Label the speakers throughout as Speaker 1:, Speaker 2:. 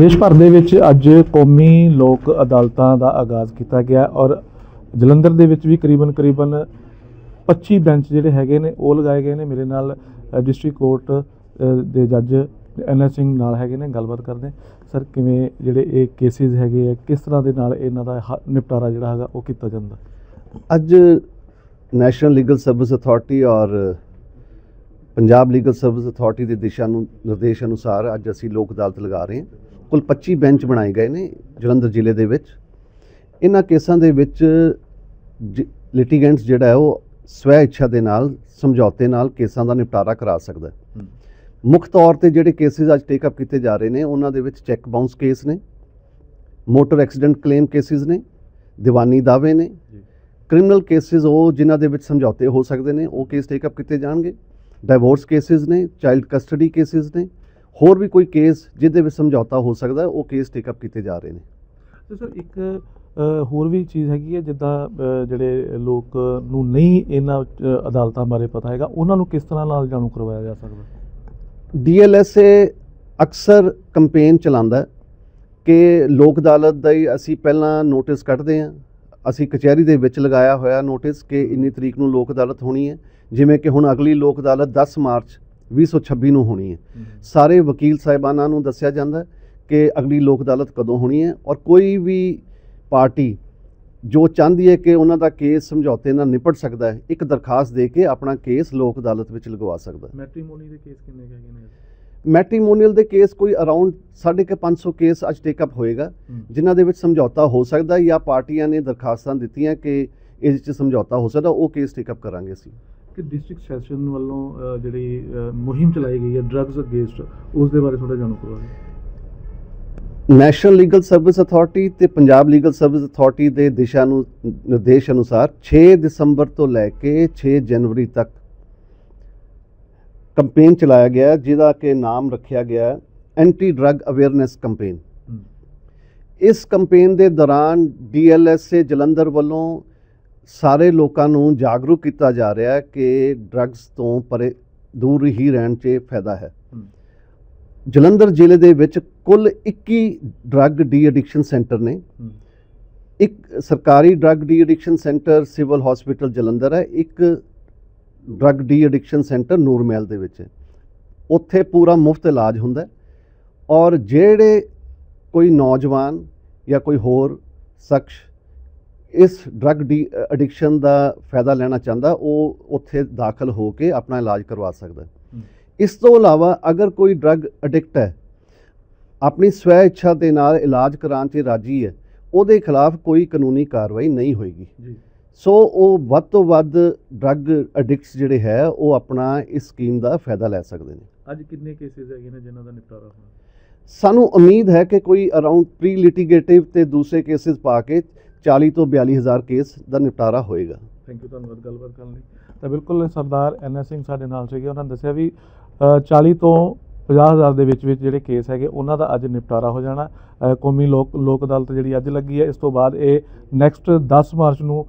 Speaker 1: ਦੇਸ਼ ਭਰ ਦੇ ਵਿੱਚ ਅੱਜ ਕੌਮੀ ਲੋਕ ਅਦਾਲਤਾਂ ਦਾ ਆਗਾਜ਼ ਕੀਤਾ ਗਿਆ ਔਰ ਜਲੰਧਰ ਦੇ ਵਿੱਚ ਵੀ ਕਰੀਬਨ ਕਰੀਬਨ 25 ਬੈਂਚ ਜਿਹੜੇ ਹੈਗੇ ਨੇ, ਉਹ ਲਗਾਏ ਗਏ ਨੇ। ਮੇਰੇ ਨਾਲ ਡਿਸਟ੍ਰਿਕਟ ਕੋਰਟ ਦੇ ਜੱਜ ਐਨ ਐਸ ਸਿੰਘ ਨਾਲ ਹੈਗੇ ਨੇ, ਗੱਲਬਾਤ ਕਰਦੇ ਸਰ, ਕਿਵੇਂ ਜਿਹੜੇ ਇਹ ਕੇਸਿਸ ਹੈਗੇ ਆ, ਕਿਸ ਤਰ੍ਹਾਂ ਦੇ ਨਾਲ ਇਹਨਾਂ ਦਾ ਹ- ਨਿਪਟਾਰਾ ਜਿਹੜਾ ਹੈਗਾ, ਉਹ ਕੀਤਾ ਜਾਂਦਾ?
Speaker 2: ਅੱਜ ਨੈਸ਼ਨਲ ਲੀਗਲ ਸਰਵਿਸ ਅਥਾਰਟੀ ਔਰ ਪੰਜਾਬ ਲੀਗਲ ਸਰਵਿਸ ਅਥਾਰਟੀ ਦੇ ਦਿਸ਼ਾ ਨੂੰ, ਨਿਰਦੇਸ਼ ਅਨੁਸਾਰ ਅੱਜ ਅਸੀਂ ਲੋਕ ਅਦਾਲਤ ਲਗਾ ਰਹੇ ਹਾਂ। ਕੁੱਲ 25 ਬੈਂਚ ਬਣਾਏ ਗਏ ਨੇ ਜਲੰਧਰ ਜ਼ਿਲ੍ਹੇ ਦੇ ਵਿੱਚ। ਇਹਨਾਂ ਕੇਸਾਂ ਦੇ ਵਿੱਚ ਲਿਟੀਗੈਂਟਸ ਜਿਹੜਾ ਹੈ ਉਹ ਸਵੈ ਇੱਛਾ ਦੇ ਨਾਲ ਸਮਝੌਤੇ ਨਾਲ ਕੇਸਾਂ ਦਾ ਨਿਪਟਾਰਾ ਕਰਾ ਸਕਦਾ ਮੁੱਖ ਤੌਰ ਤੇ ਜਿਹੜੇ ਕੇਸਿਸ ਅੱਜ ਟੇਕ ਅਪ ਕੀਤੇ ਜਾ ਰਹੇ ਨੇ ਉਹਨਾਂ ਦੇ ਵਿੱਚ ਚੈੱਕ ਬਾਉਂਸ ਕੇਸ ਨੇ ਮੋਟਰ ਐਕਸੀਡੈਂਟ ਕਲੇਮ ਕੇਸਿਸ ਨੇ ਦੀਵਾਨੀ ਦਾਅਵੇ ਨੇ। ਕ੍ਰਿਮੀਨਲ ਕੇਸਿਸ ਉਹ ਜਿਨ੍ਹਾਂ ਦੇ ਵਿੱਚ ਸਮਝੌਤੇ ਹੋ ਸਕਦੇ ਨੇ ਉਹ ਕੇਸ ਟੇਕ ਅਪ ਕੀਤੇ ਜਾਣਗੇ। ਡਾਈਵੋਰਸ ਕੇਸਿਸ ਨੇ ਚਾਈਲਡ ਕਸਟਡੀ ਕੇਸਿਸ ਨੇ ਹੋਰ ਵੀ ਕੋਈ ਕੇਸ ਜਿਹਦੇ ਵਿੱਚ ਸਮਝੌਤਾ ਹੋ ਸਕਦਾ ਉਹ ਕੇਸ ਟੇਕ ਅਪ ਕੀਤੇ ਜਾ ਰਹੇ ਨੇ।
Speaker 1: ਤੇ ਸਰ ਇੱਕ ਹੋਰ ਵੀ ਚੀਜ਼ ਹੈਗੀ ਹੈ ਜਿੱਦਾਂ ਜਿਹੜੇ ਲੋਕ ਨੂੰ ਨਹੀਂ ਇਹਨਾਂ ਅਦਾਲਤਾਂ ਬਾਰੇ ਪਤਾ ਹੈਗਾ ਉਹਨਾਂ ਨੂੰ ਕਿਸ ਤਰ੍ਹਾਂ ਨਾਲ ਜਾਣੂ ਕਰਵਾਇਆ ਜਾ ਸਕਦਾ?
Speaker 2: ਡੀਐਲਐਸਏ ਅਕਸਰ ਕੰਪੇਨ ਚਲਾਉਂਦਾ ਕਿ ਲੋਕ ਅਦਾਲਤ ਦਾ ਹੀ ਅਸੀਂ ਪਹਿਲਾਂ ਨੋਟਿਸ ਕੱਢਦੇ ਹਾਂ ਅਸੀਂ ਕਚਹਿਰੀ ਦੇ ਵਿੱਚ ਲਗਾਇਆ ਹੋਇਆ ਨੋਟਿਸ ਕਿ ਇੰਨੀ ਤਰੀਕ ਨੂੰ ਲੋਕ ਅਦਾਲਤ ਹੋਣੀ ਹੈ ਜਿਵੇਂ ਕਿ ਹੁਣ ਅਗਲੀ ਲੋਕ ਅਦਾਲਤ 10 ਮਾਰਚ 2026 ਨੂੰ ਹੋਣੀ ਹੈ। ਸਾਰੇ ਵਕੀਲ ਸਾਹਿਬਾਨਾਂ ਨੂੰ ਦੱਸਿਆ ਜਾਂਦਾ ਕਿ ਅਗਲੀ ਲੋਕ ਅਦਾਲਤ ਕਦੋਂ ਹੋਣੀ ਹੈ ਔਰ ਕੋਈ ਵੀ ਪਾਰਟੀ ਜੋ ਚਾਹੁੰਦੀ ਹੈ ਕਿ ਉਹਨਾਂ ਦਾ ਕੇਸ ਸਮਝੌਤੇ ਨਾਲ ਨਿਪਟ ਸਕਦਾ ਹੈ ਇੱਕ ਦਰਖਾਸਤ ਦੇ ਕੇ ਆਪਣਾ ਕੇਸ ਲੋਕ ਅਦਾਲਤ ਵਿੱਚ ਲਗਵਾ ਸਕਦਾ ਹੈ।
Speaker 1: ਮੈਟ੍ਰੀਮੋਨੀ ਦੇ ਕੇਸ ਕਿੰਨੇ ਹੈਗੇ ਨੇ?
Speaker 2: ਮੈਟ੍ਰੀਮੋਨੀਅਲ ਦੇ ਕੇਸ ਕੋਈ ਅਰਾਊਂਡ 550 ਕੇਸ ਅੱਜ ਟੇਕ ਅਪ ਹੋਏਗਾ ਜਿਨ੍ਹਾਂ ਦੇ ਵਿੱਚ ਸਮਝੌਤਾ ਹੋ ਸਕਦਾ ਹੈ ਜਾਂ ਪਾਰਟੀਆਂ ਨੇ ਦਰਖਾਸਤਾਂ ਦਿੱਤੀਆਂ ਕਿ ਇਸ ਵਿੱਚ ਸਮਝੌਤਾ ਹੋ ਸਕਦਾ ਉਹ ਕੇਸ ਟੇਕ ਅਪ ਕਰਾਂਗੇ ਅਸੀਂ।
Speaker 1: ਕਿ ਡਿਸਟ੍ਰਿਕਟ ਸੈਸ਼ਨ ਵੱਲੋਂ ਜਿਹੜੀ ਮੁਹਿੰਮ ਚਲਾਈ ਗਈ ਹੈ ਡਰੱਗਸ ਅਗੇਂਸਟ ਉਸ ਦੇ ਬਾਰੇ ਥੋੜਾ ਜਾਣੂ ਕਰਵਾਓ
Speaker 2: ਨੈਸ਼ਨਲ ਲੀਗਲ ਸਰਵਿਸ ਅਥਾਰਟੀ ਤੇ ਪੰਜਾਬ ਲੀਗਲ ਸਰਵਿਸ ਅਥਾਰਟੀ ਦੇ ਦਿਸ਼ਾ ਨੂੰ ਨਿਰਦੇਸ਼ ਅਨੁਸਾਰ 6 ਦਸੰਬਰ ਤੋਂ ਲੈ ਕੇ 6 ਜਨਵਰੀ ਤੱਕ ਕੰਪੇਨ ਚਲਾਇਆ ਗਿਆ ਜਿਹਦਾ ਕਿ ਨਾਮ ਰੱਖਿਆ ਗਿਆ ਹੈ ਐਂਟੀ ਡਰੱਗ ਅਵੇਅਰਨੈਸ ਕੰਪੇਨ ਇਸ ਕੰਪੇਨ ਦੇ ਦੌਰਾਨ ਡੀਐਲਐਸਏ ਜਲੰਧਰ ਵੱਲੋਂ ਸਾਰੇ ਲੋਕਾਂ ਨੂੰ ਜਾਗਰੂਕ ਕੀਤਾ ਜਾ ਰਿਹਾ ਹੈ ਕਿ ਡਰੱਗਸ ਤੋਂ ਪਰੇ ਦੂਰ ਹੀ ਰਹਿਣ 'ਚ ਫਾਇਦਾ ਹੈ। ਜਲੰਧਰ ਜ਼ਿਲ੍ਹੇ ਦੇ ਵਿੱਚ ਕੁੱਲ 21 ਡਰੱਗ ਡੀ ਐਡਿਕਸ਼ਨ ਸੈਂਟਰ ਨੇ। ਇੱਕ ਸਰਕਾਰੀ drug de addiction centre civil hospital Jalandhar ਹੈ ਇੱਕ drug de addiction centre Nurmahal ਦੇ ਵਿੱਚ ਹੈ। ਉੱਥੇ ਪੂਰਾ ਮੁਫਤ ਇਲਾਜ ਹੁੰਦਾ ਔਰ ਜਿਹੜੇ ਕੋਈ ਨੌਜਵਾਨ ਜਾਂ ਕੋਈ ਹੋਰ ਸ਼ਖਸ ਇਸ ਡਰੱਗ ਡੀ ਐਡਿਕਸ਼ਨ ਦਾ ਫਾਇਦਾ ਲੈਣਾ ਚਾਹੁੰਦਾ ਉਹ ਉੱਥੇ ਦਾਖਲ ਹੋ ਕੇ ਆਪਣਾ ਇਲਾਜ ਕਰਵਾ ਸਕਦਾ। ਇਸ ਤੋਂ ਇਲਾਵਾ ਅਗਰ ਕੋਈ ਡਰੱਗ ਐਡਿਕਟ ਹੈ ਆਪਣੀ ਸਵੈ ਇੱਛਾ ਦੇ ਨਾਲ ਇਲਾਜ ਕਰਾਉਣ 'ਚ ਰਾਜੀ ਹੈ ਉਹਦੇ ਖਿਲਾਫ ਕੋਈ ਕਾਨੂੰਨੀ ਕਾਰਵਾਈ ਨਹੀਂ ਹੋਏਗੀ।
Speaker 1: ਜੀ।
Speaker 2: ਸੋ ਉਹ ਵੱਧ ਤੋਂ ਵੱਧ ਡਰੱਗ ਐਡਿਕਟਸ ਜਿਹੜੇ ਹੈ ਉਹ ਆਪਣਾ ਇਸ ਸਕੀਮ ਦਾ ਫਾਇਦਾ ਲੈ ਸਕਦੇ ਨੇ।
Speaker 1: ਅੱਜ ਕਿੰਨੇ ਕੇਸਿਸ ਹੈਗੇ ਨੇ ਜਿਨ੍ਹਾਂ ਦਾ ਨਿਪਟਾਰਾ ਹੋਣਾ?
Speaker 2: ਸਾਨੂੰ ਉਮੀਦ ਹੈ ਕਿ ਕੋਈ ਅਰਾਊਂਡ ਪ੍ਰੀ ਲਿਟੀਗੇਟਿਵ ਤੇ ਦੂਸਰੇ ਕੇਸਿਸ ਪਾ ਕੇ 40 ਤੋਂ 42 ਹਜ਼ਾਰ ਕੇਸ ਦਾ ਨਿਪਟਾਰਾ ਹੋਏਗਾ।
Speaker 1: ਥੈਂਕ ਯੂ ਧੰਨਵਾਦ ਗੱਲਬਾਤ ਕਰਨ ਲਈ। ਤਾਂ ਬਿਲਕੁਲ ਸਰਦਾਰ ਐਨ ਐਸ ਸਿੰਘ ਸਾਡੇ ਨਾਲ ਸੀਗੇ। ਉਹਨਾਂ ਨੇ ਦੱਸਿਆ ਵੀ ਅ, 40 ਤੋਂ 50 ਹਜ਼ਾਰ ਦੇ ਵਿੱਚ ਵਿੱਚ ਜਿਹੜੇ ਕੇਸ ਹੈਗੇ, ਉਹਨਾਂ ਦਾ ਅੱਜ ਨਿਪਟਾਰਾ ਹੋ ਜਾਣਾ। ਕੌਮੀ ਲੋਕ ਲੋਕ ਅਦਾਲਤ ਜਿਹੜੀ ਅੱਜ ਲੱਗੀ ਹੈ, ਇਸ ਤੋਂ ਬਾਅਦ ਇਹ ਨੈਕਸਟ 10 ਮਾਰਚ ਨੂੰ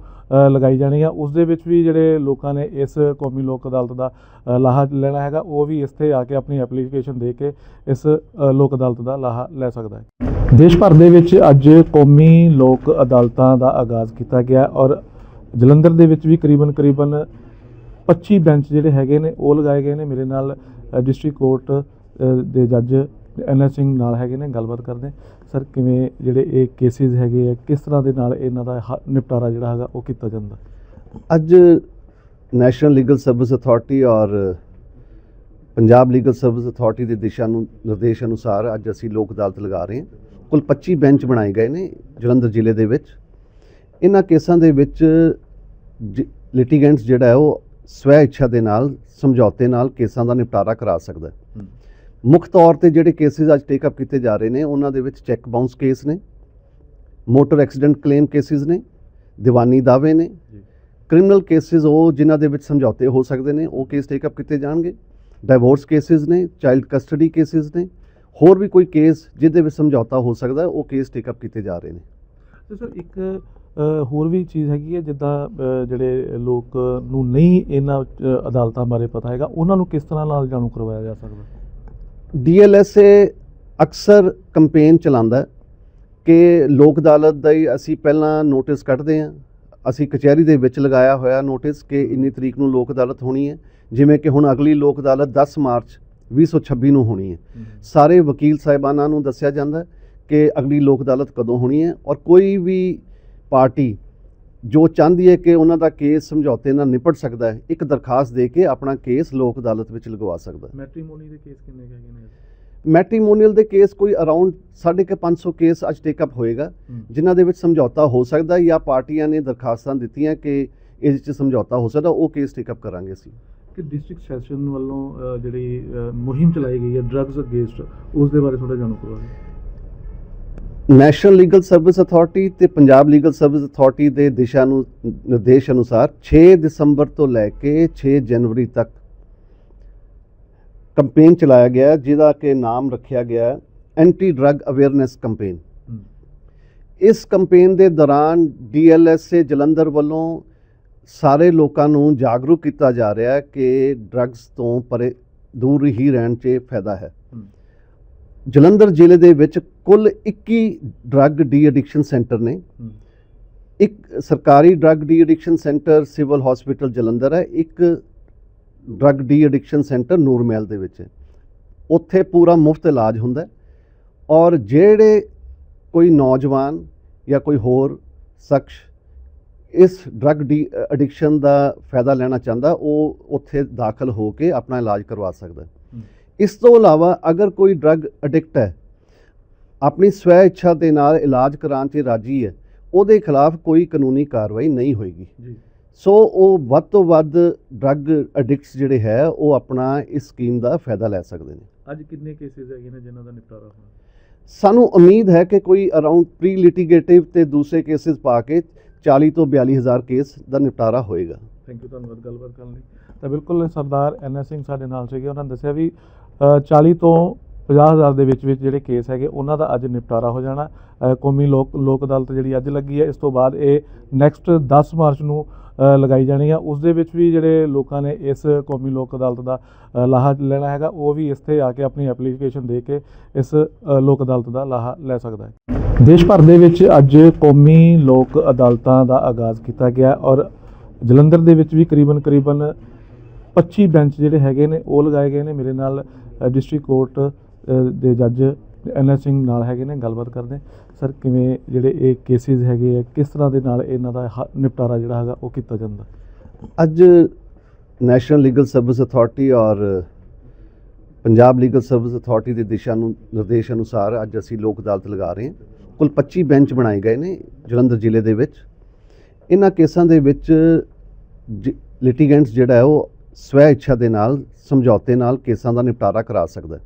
Speaker 1: ਲਗਾਈ ਜਾਣੀ ਆ ਉਸ ਦੇ ਵਿੱਚ ਵੀ ਜਿਹੜੇ ਲੋਕਾਂ ਨੇ ਇਸ ਕੌਮੀ ਲੋਕ ਅਦਾਲਤ ਦਾ ਲਾਹਾ ਲੈਣਾ ਹੈਗਾ, ਉਹ ਵੀ ਇੱਥੇ ਆ ਕੇ ਆਪਣੀ ਐਪਲੀਕੇਸ਼ਨ ਦੇ ਕੇ ਇਸ ਲੋਕ ਅਦਾਲਤ ਦਾ ਲਾਹਾ ਲੈ ਸਕਦਾ ਹੈ। ਦੇਸ਼ ਭਰ ਦੇ ਵਿੱਚ ਅੱਜ ਕੌਮੀ ਲੋਕ ਅਦਾਲਤਾਂ ਦਾ ਆਗਾਜ਼ ਕੀਤਾ ਗਿਆ ਔਰ ਜਲੰਧਰ ਦੇ ਵਿੱਚ ਵੀ ਕਰੀਬਨ ਕਰੀਬਨ 25 ਬੈਂਚ ਜਿਹੜੇ ਹੈਗੇ ਨੇ, ਉਹ ਲਗਾਏ ਗਏ ਨੇ। ਮੇਰੇ ਨਾਲ ਡਿਸਟ੍ਰਿਕਟ ਕੋਰਟ ਦੇ ਜੱਜ ਐਨ ਐਸ ਸਿੰਘ ਨਾਲ ਹੈਗੇ ਨੇ ਗੱਲਬਾਤ ਕਰਦੇ। ਸਰ ਕਿਵੇਂ ਜਿਹੜੇ ਇਹ ਕੇਸਿਸ ਹੈਗੇ ਆ ਕਿਸ ਤਰ੍ਹਾਂ ਦੇ ਨਾਲ ਇਹਨਾਂ ਦਾ ਹ- ਨਿਪਟਾਰਾ ਜਿਹੜਾ ਹੈਗਾ ਉਹ ਕੀਤਾ ਜਾਂਦਾ?
Speaker 2: ਅੱਜ ਨੈਸ਼ਨਲ ਲੀਗਲ ਸਰਵਿਸ ਅਥਾਰਟੀ ਔਰ ਪੰਜਾਬ ਲੀਗਲ ਸਰਵਿਸ ਅਥਾਰਟੀ ਦੇ ਦਿਸ਼ਾ ਨੂੰ ਨਿਰਦੇਸ਼ ਅਨੁਸਾਰ ਅੱਜ ਅਸੀਂ ਲੋਕ ਅਦਾਲਤ ਲਗਾ ਰਹੇ ਹਾਂ। ਕੁੱਲ 25 ਬੈਂਚ ਬਣਾਏ ਗਏ ਨੇ ਜਲੰਧਰ ਜ਼ਿਲ੍ਹੇ ਦੇ ਵਿੱਚ। ਇਹਨਾਂ ਕੇਸਾਂ ਦੇ ਵਿੱਚ ਲਿਟੀਗੈਂਟਸ ਜਿਹੜਾ ਹੈ ਉਹ ਸਵੈ ਇੱਛਾ ਦੇ ਨਾਲ ਸਮਝੌਤੇ ਨਾਲ ਕੇਸਾਂ ਦਾ ਨਿਪਟਾਰਾ ਕਰਾ ਸਕਦਾ ਹੈ। ਮੁੱਖ ਤੌਰ ਤੇ ਜਿਹੜੇ ਕੇਸਿਸ ਅੱਜ ਟੇਕ ਅਪ ਕੀਤੇ ਜਾ ਰਹੇ ਨੇ ਉਹਨਾਂ ਦੇ ਵਿੱਚ ਚੈੱਕ ਬਾਉਂਸ ਕੇਸ ਨੇ ਮੋਟਰ ਐਕਸੀਡੈਂਟ ਕਲੇਮ ਕੇਸਿਸ ਨੇ ਦੀਵਾਨੀ ਦਾਅਵੇ ਨੇ ਕ੍ਰਿਮੀਨਲ ਕੇਸਿਸ ਉਹ ਜਿਨ੍ਹਾਂ ਦੇ ਵਿੱਚ ਸਮਝੌਤੇ ਹੋ ਸਕਦੇ ਨੇ ਉਹ ਕੇਸ ਟੇਕ ਅਪ ਕੀਤੇ ਜਾਣਗੇ। ਡਾਈਵੋਰਸ ਕੇਸਿਸ ਨੇ ਚਾਈਲਡ ਕਸਟਡੀ ਕੇਸਿਸ ਨੇ ਹੋਰ ਵੀ ਕੋਈ ਕੇਸ ਜਿਹਦੇ ਵਿੱਚ ਸਮਝੌਤਾ ਹੋ ਸਕਦਾ ਉਹ ਕੇਸ ਟੇਕ ਅਪ ਕੀਤੇ ਜਾ ਰਹੇ ਨੇ।
Speaker 1: ਤੇ ਸਰ ਇੱਕ ਹੋਰ ਵੀ ਚੀਜ਼ ਹੈਗੀ ਹੈ ਜਿੱਦਾਂ ਜਿਹੜੇ ਲੋਕ ਨੂੰ ਨਹੀਂ ਇਹਨਾਂ ਅਦਾਲਤਾਂ ਬਾਰੇ ਪਤਾ ਹੈਗਾ ਉਹਨਾਂ ਨੂੰ ਕਿਸ ਤਰ੍ਹਾਂ ਨਾਲ ਜਾਣੂ ਕਰਵਾਇਆ ਜਾ ਸਕਦਾ?
Speaker 2: ਡੀਐਲਐਸਏ ਅਕਸਰ ਕੰਪੇਨ ਚਲਾਉਂਦਾ ਕਿ ਲੋਕ ਅਦਾਲਤ ਦਾ ਹੀ ਅਸੀਂ ਪਹਿਲਾਂ ਨੋਟਿਸ ਕੱਢਦੇ ਹਾਂ। ਅਸੀਂ ਕਚਹਿਰੀ ਦੇ ਵਿੱਚ ਲਗਾਇਆ ਹੋਇਆ ਨੋਟਿਸ ਕਿ ਇੰਨੀ ਤਰੀਕ ਨੂੰ ਲੋਕ ਅਦਾਲਤ ਹੋਣੀ ਹੈ। ਜਿਵੇਂ ਕਿ ਹੁਣ ਅਗਲੀ ਲੋਕ ਅਦਾਲਤ 10 ਮਾਰਚ 2026 ਨੂੰ ਹੋਣੀ ਹੈ। ਸਾਰੇ ਵਕੀਲ ਸਾਹਿਬਾਨਾਂ ਨੂੰ ਦੱਸਿਆ ਜਾਂਦਾ ਕਿ ਅਗਲੀ ਲੋਕ ਅਦਾਲਤ ਕਦੋਂ ਹੋਣੀ ਹੈ ਔਰ ਕੋਈ ਵੀ ਪਾਰਟੀ ਜੋ ਚਾਹੁੰਦੀ ਹੈ ਕਿ ਉਹਨਾਂ ਦਾ ਕੇਸ ਸਮਝੌਤੇ ਨਾਲ ਨਿਪਟ ਸਕਦਾ ਹੈ ਇੱਕ ਦਰਖਾਸਤ ਦੇ ਕੇ ਆਪਣਾ ਕੇਸ ਲੋਕ ਅਦਾਲਤ ਵਿੱਚ ਲਗਵਾ ਸਕਦਾ ਹੈ।
Speaker 1: ਮੈਟ੍ਰੀਮੋਨੀ ਦੇ ਕੇਸ ਕਿੰਨੇ ਹੈਗੇ ਨੇ?
Speaker 2: ਮੈਟ੍ਰੀਮੋਨੀਅਲ ਦੇ ਕੇਸ ਕੋਈ ਅਰਾਊਂਡ 550 ਕੇਸ ਅੱਜ ਟੇਕ ਅਪ ਹੋਏਗਾ ਜਿਨ੍ਹਾਂ ਦੇ ਵਿੱਚ ਸਮਝੌਤਾ ਹੋ ਸਕਦਾ ਹੈ ਜਾਂ ਪਾਰਟੀਆਂ ਨੇ ਦਰਖਾਸਤਾਂ ਦਿੱਤੀਆਂ ਕਿ ਇਸ 'ਚ ਸਮਝੌਤਾ ਹੋ ਸਕਦਾ ਉਹ ਕੇਸ ਟੇਕ ਅਪ ਕਰਾਂਗੇ ਅਸੀਂ।
Speaker 1: ਕਿ ਡਿਸਟ੍ਰਿਕਟ ਸੈਸ਼ਨ ਵੱਲੋਂ ਜਿਹੜੀ ਮੁਹਿੰਮ ਚਲਾਈ ਗਈ ਹੈ ਡਰੱਗਸ ਅਗੇਂਸਟ ਉਸ ਦੇ ਬਾਰੇ ਥੋੜਾ ਜਾਣੂ ਕਰਵਾਓ
Speaker 2: ਨੈਸ਼ਨਲ ਲੀਗਲ ਸਰਵਿਸ ਅਥਾਰਟੀ ਤੇ ਪੰਜਾਬ ਲੀਗਲ ਸਰਵਿਸ ਅਥਾਰਟੀ ਦੇ ਦਿਸ਼ਾ ਨੂੰ ਨਿਰਦੇਸ਼ ਅਨੁਸਾਰ 6 ਦਸੰਬਰ ਤੋਂ ਲੈ ਕੇ 6 ਜਨਵਰੀ ਤੱਕ ਕੰਪੇਨ ਚਲਾਇਆ ਗਿਆ ਜਿਹਦਾ ਕਿ ਨਾਮ ਰੱਖਿਆ ਗਿਆ ਐਂਟੀ ਡਰੱਗ ਅਵੇਅਰਨੈਸ ਕੰਪੇਨ ਇਸ ਕੰਪੇਨ ਦੇ ਦੌਰਾਨ ਡੀਐਲਐਸਏ ਜਲੰਧਰ ਵੱਲੋਂ ਸਾਰੇ ਲੋਕਾਂ ਨੂੰ ਜਾਗਰੂਕ ਕੀਤਾ ਜਾ ਰਿਹਾ ਹੈ ਕਿ ਡਰੱਗਸ ਤੋਂ ਪਰੇ ਦੂਰ ਹੀ ਰਹਿਣ 'ਚ ਫਾਇਦਾ ਹੈ। ਜਲੰਧਰ ਜ਼ਿਲ੍ਹੇ ਦੇ ਵਿੱਚ ਕੁੱਲ 21 ਡਰੱਗ ਡੀ ਐਡਿਕਸ਼ਨ ਸੈਂਟਰ ਨੇ ਇੱਕ ਸਰਕਾਰੀ drug de addiction centre civil hospital Jalandhar ਹੈ ਇੱਕ drug de addiction centre Nurmahal ਦੇ ਵਿੱਚ ਹੈ। ਉੱਥੇ ਪੂਰਾ ਮੁਫਤ ਇਲਾਜ ਹੁੰਦਾ ਔਰ ਜਿਹੜੇ ਕੋਈ ਨੌਜਵਾਨ ਜਾਂ ਕੋਈ ਹੋਰ ਸ਼ਖਸ ਇਸ ਡਰੱਗ ਡੀ ਐਡਿਕਸ਼ਨ ਦਾ ਫਾਇਦਾ ਲੈਣਾ ਚਾਹੁੰਦਾ ਉਹ ਉੱਥੇ ਦਾਖਲ ਹੋ ਕੇ ਆਪਣਾ ਇਲਾਜ ਕਰਵਾ ਸਕਦਾ ਇਸ ਤੋਂ ਇਲਾਵਾ ਅਗਰ ਕੋਈ ਡਰੱਗ ਐਡਿਕਟ ਹੈ ਆਪਣੀ ਸਵੈ ਇੱਛਾ ਦੇ ਨਾਲ ਇਲਾਜ ਕਰਾਉਣ 'ਚ ਰਾਜੀ ਹੈ। ਉਹਦੇ ਖਿਲਾਫ ਕੋਈ ਕਾਨੂੰਨੀ ਕਾਰਵਾਈ ਨਹੀਂ ਹੋਏਗੀ।
Speaker 1: ਜੀ।
Speaker 2: ਸੋ ਉਹ ਵੱਧ ਤੋਂ ਵੱਧ ਡਰੱਗ ਐਡਿਕਟਸ ਜਿਹੜੇ ਹੈ ਉਹ ਆਪਣਾ ਇਸ ਸਕੀਮ ਦਾ ਫਾਇਦਾ ਲੈ ਸਕਦੇ ਨੇ।
Speaker 1: ਅੱਜ ਕਿੰਨੇ ਕੇਸਿਸ ਹੈਗੇ ਨੇ ਜਿਨ੍ਹਾਂ ਦਾ ਨਿਪਟਾਰਾ ਹੋਣਾ
Speaker 2: ਸਾਨੂੰ ਉਮੀਦ ਹੈ ਕਿ ਕੋਈ ਅਰਾਊਂਡ ਪ੍ਰੀ ਲਿਟੀਗੇਟਿਵ ਤੇ ਦੂਸਰੇ ਕੇਸਿਸ ਪਾ ਕੇ 40 ਤੋਂ 42 ਹਜ਼ਾਰ ਕੇਸ ਦਾ ਨਿਪਟਾਰਾ ਹੋਏਗਾ।
Speaker 1: ਥੈਂਕ ਯੂ ਧੰਨਵਾਦ ਗੱਲਬਾਤ ਕਰਨ ਲਈ। ਤਾਂ ਬਿਲਕੁਲ ਸਰਦਾਰ ਐਨ ਐਸ ਸਿੰਘ ਸਾਡੇ ਨਾਲ ਸੀਗੇ। ਉਹਨਾਂ ਨੇ ਦੱਸਿਆ ਵੀ ਅ, 40 ਤੋਂ 50 ਹਜ਼ਾਰ ਦੇ ਵਿੱਚ ਵਿੱਚ ਜਿਹੜੇ ਕੇਸ ਹੈਗੇ, ਉਹਨਾਂ ਦਾ ਅੱਜ ਨਿਪਟਾਰਾ ਹੋ ਜਾਣਾ। ਕੌਮੀ ਲੋਕ ਲੋਕ ਅਦਾਲਤ ਜਿਹੜੀ ਅੱਜ ਲੱਗੀ ਹੈ, ਇਸ ਤੋਂ ਬਾਅਦ ਇਹ ਨੈਕਸਟ 10 ਮਾਰਚ ਨੂੰ ਲਗਾਈ ਜਾਣੀ ਆ ਉਸ ਦੇ ਵਿੱਚ ਵੀ ਜਿਹੜੇ ਲੋਕਾਂ ਨੇ ਇਸ ਕੌਮੀ ਲੋਕ ਅਦਾਲਤ ਦਾ ਲਾਹਾ ਲੈਣਾ ਹੈਗਾ, ਉਹ ਵੀ ਇੱਥੇ ਆ ਕੇ ਆਪਣੀ ਐਪਲੀਕੇਸ਼ਨ ਦੇ ਕੇ ਇਸ ਲੋਕ ਅਦਾਲਤ ਦਾ ਲਾਹਾ ਲੈ ਸਕਦਾ ਹੈ। ਦੇਸ਼ ਭਰ ਦੇ ਵਿੱਚ ਅੱਜ ਕੌਮੀ ਲੋਕ ਅਦਾਲਤਾਂ ਦਾ ਆਗਾਜ਼ ਕੀਤਾ ਗਿਆ ਔਰ ਜਲੰਧਰ ਦੇ ਵਿੱਚ ਵੀ ਕਰੀਬਨ ਕਰੀਬਨ 25 ਬੈਂਚ ਜਿਹੜੇ ਹੈਗੇ ਨੇ, ਉਹ ਲਗਾਏ ਗਏ ਨੇ। ਮੇਰੇ ਨਾਲ ਡਿਸਟ੍ਰਿਕਟ ਕੋਰਟ ਦੇ ਜੱਜ ਐਨ ਐਸ ਸਿੰਘ ਨਾਲ ਹੈਗੇ ਨੇ, ਗੱਲਬਾਤ ਕਰਦੇ ਸਰ, ਕਿਵੇਂ ਜਿਹੜੇ ਇਹ ਕੇਸਿਸ ਹੈਗੇ ਆ, ਕਿਸ ਤਰ੍ਹਾਂ ਦੇ ਨਾਲ ਇਹਨਾਂ ਦਾ ਹ- ਨਿਪਟਾਰਾ ਜਿਹੜਾ ਹੈਗਾ ਉਹ ਕੀਤਾ ਜਾਂਦਾ?
Speaker 2: ਅੱਜ ਨੈਸ਼ਨਲ ਲੀਗਲ ਸਰਵਿਸ ਅਥਾਰਟੀ ਔਰ ਪੰਜਾਬ ਲੀਗਲ ਸਰਵਿਸ ਅਥਾਰਟੀ ਦੇ ਦਿਸ਼ਾ ਨੂੰ, ਨਿਰਦੇਸ਼ ਅਨੁਸਾਰ ਅੱਜ ਅਸੀਂ ਲੋਕ ਅਦਾਲਤ ਲਗਾ ਰਹੇ ਹਾਂ। ਕੁੱਲ 25 ਬੈਂਚ ਬਣਾਏ ਗਏ ਨੇ ਜਲੰਧਰ ਜ਼ਿਲ੍ਹੇ ਦੇ ਵਿੱਚ। ਇਹਨਾਂ ਕੇਸਾਂ ਦੇ ਵਿੱਚ ਲਿਟੀਗੈਂਟਸ ਜਿਹੜਾ ਹੈ ਉਹ ਸਵੈ ਇੱਛਾ ਦੇ ਨਾਲ, ਸਮਝੌਤੇ ਨਾਲ ਕੇਸਾਂ ਦਾ ਨਿਪਟਾਰਾ ਕਰਾ ਸਕਦਾ ਹੈ।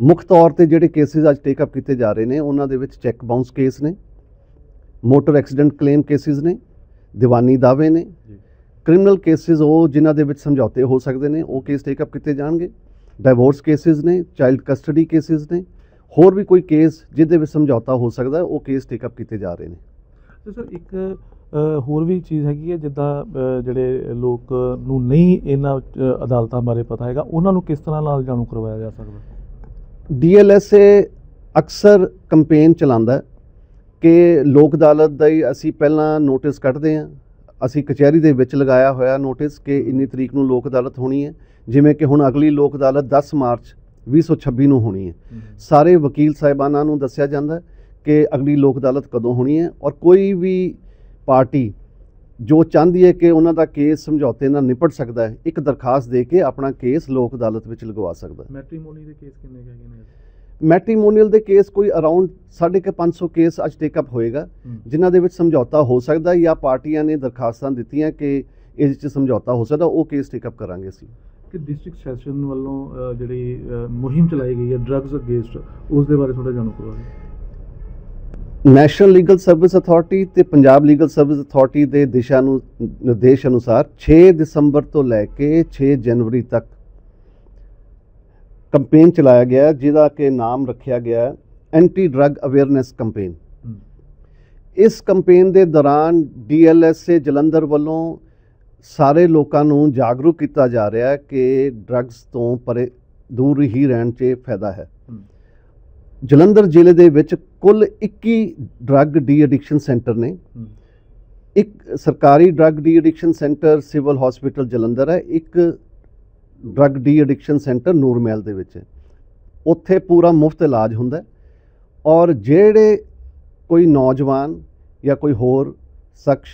Speaker 2: ਮੁੱਖ ਤੌਰ ਤੇ ਜਿਹੜੇ ਕੇਸਿਸ ਅੱਜ ਟੇਕ ਅਪ ਕੀਤੇ ਜਾ ਰਹੇ ਨੇ ਉਹਨਾਂ ਦੇ ਵਿੱਚ ਚੈੱਕ ਬਾਉਂਸ ਕੇਸ ਨੇ ਮੋਟਰ ਐਕਸੀਡੈਂਟ ਕਲੇਮ ਕੇਸਿਸ ਨੇ ਦੀਵਾਨੀ ਦਾਅਵੇ ਨੇ ਕ੍ਰਿਮੀਨਲ ਕੇਸਿਸ ਉਹ ਜਿਨ੍ਹਾਂ ਦੇ ਵਿੱਚ ਸਮਝੌਤੇ ਹੋ ਸਕਦੇ ਨੇ ਉਹ ਕੇਸ ਟੇਕ ਅਪ ਕੀਤੇ ਜਾਣਗੇ। ਡਾਈਵੋਰਸ ਕੇਸਿਸ ਨੇ ਚਾਈਲਡ ਕਸਟਡੀ ਕੇਸਿਸ ਨੇ ਹੋਰ ਵੀ ਕੋਈ ਕੇਸ ਜਿਹਦੇ ਵਿੱਚ ਸਮਝੌਤਾ ਹੋ ਸਕਦਾ ਉਹ ਕੇਸ ਟੇਕ ਅਪ ਕੀਤੇ ਜਾ ਰਹੇ ਨੇ।
Speaker 1: ਤੇ ਸਰ ਇੱਕ ਹੋਰ ਵੀ ਚੀਜ਼ ਹੈਗੀ ਹੈ ਜਿੱਦਾਂ ਜਿਹੜੇ ਲੋਕ ਨੂੰ ਨਹੀਂ ਇਹਨਾਂ ਅਦਾਲਤਾਂ ਬਾਰੇ ਪਤਾ ਹੈਗਾ ਉਹਨਾਂ ਨੂੰ ਕਿਸ ਤਰ੍ਹਾਂ ਨਾਲ ਜਾਣੂ ਕਰਵਾਇਆ ਜਾ ਸਕਦਾ?
Speaker 2: ਡੀਐਲਐਸਏ ਅਕਸਰ ਕੰਪੇਨ ਚਲਾਉਂਦਾ ਹੈ ਕਿ ਲੋਕ ਅਦਾਲਤ ਦਾ ਹੀ ਅਸੀਂ ਪਹਿਲਾਂ ਨੋਟਿਸ ਕੱਢਦੇ ਹਾਂ। ਅਸੀਂ ਕਚਹਿਰੀ ਦੇ ਵਿੱਚ ਲਗਾਇਆ ਹੋਇਆ ਨੋਟਿਸ ਕਿ ਇੰਨੀ ਤਰੀਕ ਨੂੰ ਲੋਕ ਅਦਾਲਤ ਹੋਣੀ ਹੈ। ਜਿਵੇਂ ਕਿ ਹੁਣ ਅਗਲੀ ਲੋਕ ਅਦਾਲਤ 10 ਮਾਰਚ 2026 ਨੂੰ ਹੋਣੀ ਹੈ। ਸਾਰੇ ਵਕੀਲ ਸਾਹਿਬਾਨਾਂ ਨੂੰ ਦੱਸਿਆ ਜਾਂਦਾ ਕਿ ਅਗਲੀ ਲੋਕ ਅਦਾਲਤ ਕਦੋਂ ਹੋਣੀ ਹੈ ਔਰ ਕੋਈ ਵੀ ਪਾਰਟੀ ਜੋ ਚਾਹੁੰਦੀ ਹੈ ਕਿ ਉਹਨਾਂ ਦਾ ਕੇਸ ਸਮਝੌਤੇ ਨਾਲ ਨਿਪਟ ਸਕਦਾ ਹੈ ਇੱਕ ਦਰਖਾਸਤ ਦੇ ਕੇ ਆਪਣਾ ਕੇਸ ਲੋਕ ਅਦਾਲਤ ਵਿੱਚ ਲਗਵਾ ਸਕਦਾ ਹੈ।
Speaker 1: ਮੈਟ੍ਰੀਮੋਨੀ ਦੇ ਕੇਸ ਕਿੰਨੇ ਹੈਗੇ ਨੇ
Speaker 2: ਮੈਟ੍ਰੀਮੋਨੀਅਲ ਦੇ ਕੇਸ ਕੋਈ ਅਰਾਊਂਡ 550 ਕੇਸ ਅੱਜ ਟੇਕ ਅਪ ਹੋਏਗਾ ਜਿਨ੍ਹਾਂ ਦੇ ਵਿੱਚ ਸਮਝੌਤਾ ਹੋ ਸਕਦਾ ਹੈ ਜਾਂ ਪਾਰਟੀਆਂ ਨੇ ਦਰਖਾਸਤਾਂ ਦਿੱਤੀਆਂ ਕਿ ਇਸ 'ਚ ਸਮਝੌਤਾ ਹੋ ਸਕਦਾ ਉਹ ਕੇਸ ਟੇਕ ਅਪ ਕਰਾਂਗੇ ਅਸੀਂ।
Speaker 1: ਕਿ ਡਿਸਟ੍ਰਿਕਟ ਸੈਸ਼ਨ ਵੱਲੋਂ ਜਿਹੜੀ ਮੁਹਿੰਮ ਚਲਾਈ ਗਈ ਹੈ ਡਰੱਗਸ ਅਗੇਂਸਟ ਉਸ ਦੇ ਬਾਰੇ ਥੋੜਾ ਜਾਣੂ ਕਰਵਾਓ
Speaker 2: ਨੈਸ਼ਨਲ ਲੀਗਲ ਸਰਵਿਸ ਅਥਾਰਟੀ ਤੇ ਪੰਜਾਬ ਲੀਗਲ ਸਰਵਿਸ ਅਥਾਰਟੀ ਦੇ ਦਿਸ਼ਾ ਨੂੰ ਨਿਰਦੇਸ਼ ਅਨੁਸਾਰ 6 ਦਸੰਬਰ ਤੋਂ ਲੈ ਕੇ 6 ਜਨਵਰੀ ਤੱਕ ਕੰਪੇਨ ਚਲਾਇਆ ਗਿਆ ਜਿਹਦਾ ਕਿ ਨਾਮ ਰੱਖਿਆ ਗਿਆ ਐਂਟੀ ਡਰੱਗ ਅਵੇਅਰਨੈਸ ਕੰਪੇਨ ਇਸ ਕੰਪੇਨ ਦੇ ਦੌਰਾਨ ਡੀਐਲਐਸਏ ਜਲੰਧਰ ਵੱਲੋਂ ਸਾਰੇ ਲੋਕਾਂ ਨੂੰ ਜਾਗਰੂਕ ਕੀਤਾ ਜਾ ਰਿਹਾ ਹੈ ਕਿ ਡਰੱਗਸ ਤੋਂ ਪਰੇ ਦੂਰ ਹੀ ਰਹਿਣ 'ਚ ਫਾਇਦਾ ਹੈ। ਜਲੰਧਰ ਜ਼ਿਲ੍ਹੇ ਦੇ ਵਿੱਚ ਕੁੱਲ 21 ਡਰੱਗ ਡੀ ਐਡਿਕਸ਼ਨ ਸੈਂਟਰ ਨੇ। ਇੱਕ ਸਰਕਾਰੀ drug de addiction centre civil hospital Jalandhar ਹੈ ਇੱਕ drug de addiction centre Nurmahal ਦੇ ਵਿੱਚ ਹੈ। ਉੱਥੇ ਪੂਰਾ ਮੁਫਤ ਇਲਾਜ ਹੁੰਦਾ ਔਰ ਜਿਹੜੇ ਕੋਈ ਨੌਜਵਾਨ ਜਾਂ ਕੋਈ ਹੋਰ ਸ਼ਖਸ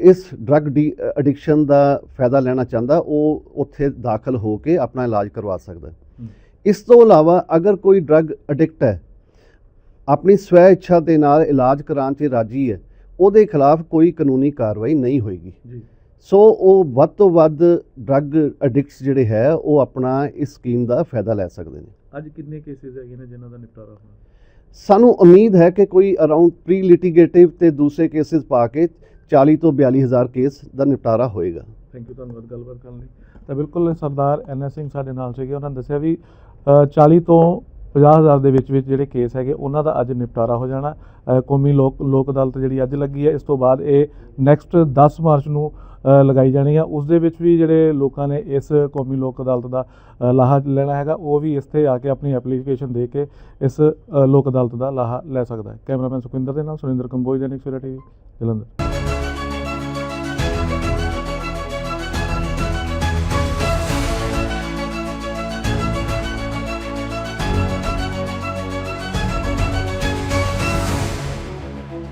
Speaker 2: ਇਸ ਡਰੱਗ ਡੀ ਐਡਿਕਸ਼ਨ ਦਾ ਫਾਇਦਾ ਲੈਣਾ ਚਾਹੁੰਦਾ ਉਹ ਉੱਥੇ ਦਾਖਲ ਹੋ ਕੇ ਆਪਣਾ ਇਲਾਜ ਕਰਵਾ ਸਕਦਾ। ਇਸ ਤੋਂ ਇਲਾਵਾ ਅਗਰ ਕੋਈ ਡਰੱਗ ਐਡਿਕਟ ਹੈ ਆਪਣੀ ਸਵੈ ਇੱਛਾ ਦੇ ਨਾਲ ਇਲਾਜ ਕਰਾਉਣ 'ਚ ਰਾਜੀ ਹੈ। ਉਹਦੇ ਖਿਲਾਫ ਕੋਈ ਕਾਨੂੰਨੀ ਕਾਰਵਾਈ ਨਹੀਂ ਹੋਏਗੀ।
Speaker 1: ਜੀ।
Speaker 2: ਸੋ ਉਹ ਵੱਧ ਤੋਂ ਵੱਧ ਡਰੱਗ ਐਡਿਕਟਸ ਜਿਹੜੇ ਹੈ ਉਹ ਆਪਣਾ ਇਸ ਸਕੀਮ ਦਾ ਫਾਇਦਾ ਲੈ ਸਕਦੇ ਨੇ।
Speaker 1: ਅੱਜ ਕਿੰਨੇ ਕੇਸਿਸ ਹੈਗੇ ਨੇ ਜਿਨ੍ਹਾਂ ਦਾ ਨਿਪਟਾਰਾ ਹੋਣਾ
Speaker 2: ਸਾਨੂੰ ਉਮੀਦ ਹੈ ਕਿ ਕੋਈ ਅਰਾਊਂਡ ਪ੍ਰੀ ਲਿਟੀਗੇਟਿਵ ਤੇ ਦੂਸਰੇ ਕੇਸਿਸ ਪਾ ਕੇ 40 ਤੋਂ 42 ਹਜ਼ਾਰ ਕੇਸ ਦਾ ਨਿਪਟਾਰਾ ਹੋਏਗਾ।
Speaker 1: ਥੈਂਕ ਯੂ ਧੰਨਵਾਦ ਗੱਲਬਾਤ ਕਰਨ ਲਈ। ਤਾਂ ਬਿਲਕੁਲ ਸਰਦਾਰ ਐਨ ਐਸ ਸਿੰਘ ਸਾਡੇ ਨਾਲ ਸੀਗੇ। ਉਹਨਾਂ ਨੇ ਦੱਸਿਆ ਵੀ ਅ, 40 ਤੋਂ 50 ਹਜ਼ਾਰ ਦੇ ਵਿੱਚ ਵਿੱਚ ਜਿਹੜੇ ਕੇਸ ਹੈਗੇ, ਉਹਨਾਂ ਦਾ ਅੱਜ ਨਿਪਟਾਰਾ ਹੋ ਜਾਣਾ। ਕੌਮੀ ਲੋਕ ਲੋਕ ਅਦਾਲਤ ਜਿਹੜੀ ਅੱਜ ਲੱਗੀ ਹੈ, ਇਸ ਤੋਂ ਬਾਅਦ ਇਹ ਨੈਕਸਟ 10 ਮਾਰਚ ਨੂੰ ਲਗਾਈ ਜਾਣੀ ਆ ਉਸ ਦੇ ਵਿੱਚ ਵੀ ਜਿਹੜੇ ਲੋਕਾਂ ਨੇ ਇਸ ਕੌਮੀ ਲੋਕ ਅਦਾਲਤ ਦਾ ਲਾਹਾ ਲੈਣਾ ਹੈਗਾ, ਉਹ ਵੀ ਇੱਥੇ ਆ ਕੇ ਆਪਣੀ ਐਪਲੀਕੇਸ਼ਨ ਦੇ ਕੇ ਇਸ ਲੋਕ ਅਦਾਲਤ ਦਾ ਲਾਹਾ ਲੈ ਸਕਦਾ ਹੈ। ਕੈਮਰਾਮੈਨ ਸੁਖਿੰਦਰ ਦੇ ਨਾਲ ਸੁਰਿੰਦਰ ਕੰਬੋਜ ਦੇ ਨਿਕਸਰਾ ਟੀਵੀ ਜਲੰਧਰ।